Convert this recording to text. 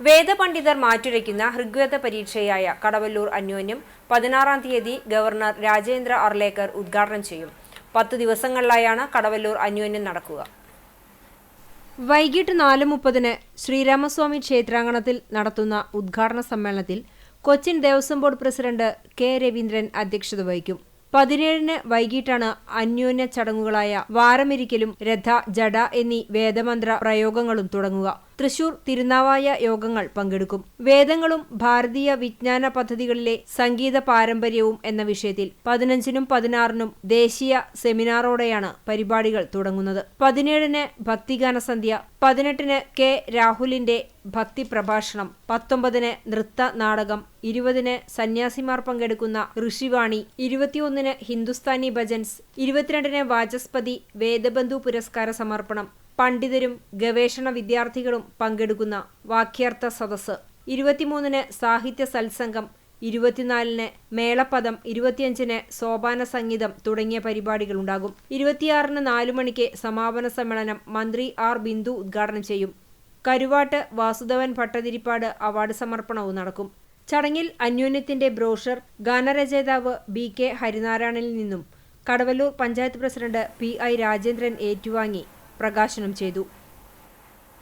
വേദപണ്ഡിതർ മാറ്റുരയ്ക്കുന്ന ഋഗ്വേദ പരീക്ഷയായ കടവല്ലൂർ അന്യോന്യം പതിനാറാം തീയതി ഗവർണർ രാജേന്ദ്ര അർലേക്കർ ഉദ്ഘാടനം ചെയ്യും. പത്തു ദിവസങ്ങളിലായാണ് കടവല്ലൂർ അന്യോന്യം നടക്കുക. വൈകിട്ട് നാല് മുപ്പതിന് ശ്രീരാമസ്വാമി ക്ഷേത്രാങ്കണത്തിൽ നടത്തുന്ന ഉദ്ഘാടന സമ്മേളനത്തിൽ Cochin Devaswom board president K Raveendran അധ്യക്ഷത വഹിക്കും. പതിനേഴിന് വൈകിട്ടാണ് അന്യോന്യ ചടങ്ങുകളായ വാരമിരിക്കലും രഥ ജഡ എന്നീ വേദമന്ത്ര പ്രയോഗങ്ങളും തുടങ്ങുക. തൃശൂർ തിരുനാവായ യോഗങ്ങൾ പങ്കെടുക്കും. വേദങ്ങളും ഭാരതീയ വിജ്ഞാന പദ്ധതികളിലെ സംഗീത പാരമ്പര്യവും എന്ന വിഷയത്തിൽ പതിനഞ്ചിനും പതിനാറിനും ദേശീയ സെമിനാറോടെയാണ് പരിപാടികൾ തുടങ്ങുന്നത്. പതിനേഴിന് ഭക്തിഗാന സന്ധ്യ പതിനെട്ടിന് കെ രാഹുലിന്റെ ഭക്തി പ്രഭാഷണം പത്തൊമ്പതിന് നൃത്ത നാടകം ഇരുപതിന് സന്യാസിമാർ പങ്കെടുക്കുന്ന ഋഷിവാണി ഇരുപത്തിയൊന്നിന് ഹിന്ദുസ്ഥാനി ഭജൻസ് ഇരുപത്തിരണ്ടിന് വാചസ്പതി വേദബന്ധു പുരസ്കാര സമർപ്പണം പണ്ഡിതരും ഗവേഷണ വിദ്യാർത്ഥികളും പങ്കെടുക്കുന്ന വാക്യാർത്ഥ സദസ്സ്. ഇരുപത്തിമൂന്നിന് സാഹിത്യ സത്സംഗം ഇരുപത്തിനാലിന് മേളപ്പദം ഇരുപത്തിയഞ്ചിന് സോപാന സംഗീതം തുടങ്ങിയ പരിപാടികളുണ്ടാകും ഇരുപത്തിയാറിന് നാലു മണിക്ക് സമാപന സമ്മേളനം മന്ത്രി ആർ ബിന്ദു ഉദ്ഘാടനം ചെയ്യും. കരുവാട്ട് വാസുദേവൻ ഭട്ടതിരിപ്പാട് അവാർഡ് സമർപ്പണവും നടക്കും. ചടങ്ങിൽ അന്യോന്യത്തിന്റെ ബ്രോഷർ ഗാനരചയിതാവ് ബി കെ ഹരിനാരായണനിൽ നിന്നും Kadavallur panchayat president P I Rajendran ഏറ്റുവാങ്ങി. ప్రకాశనం చేదు.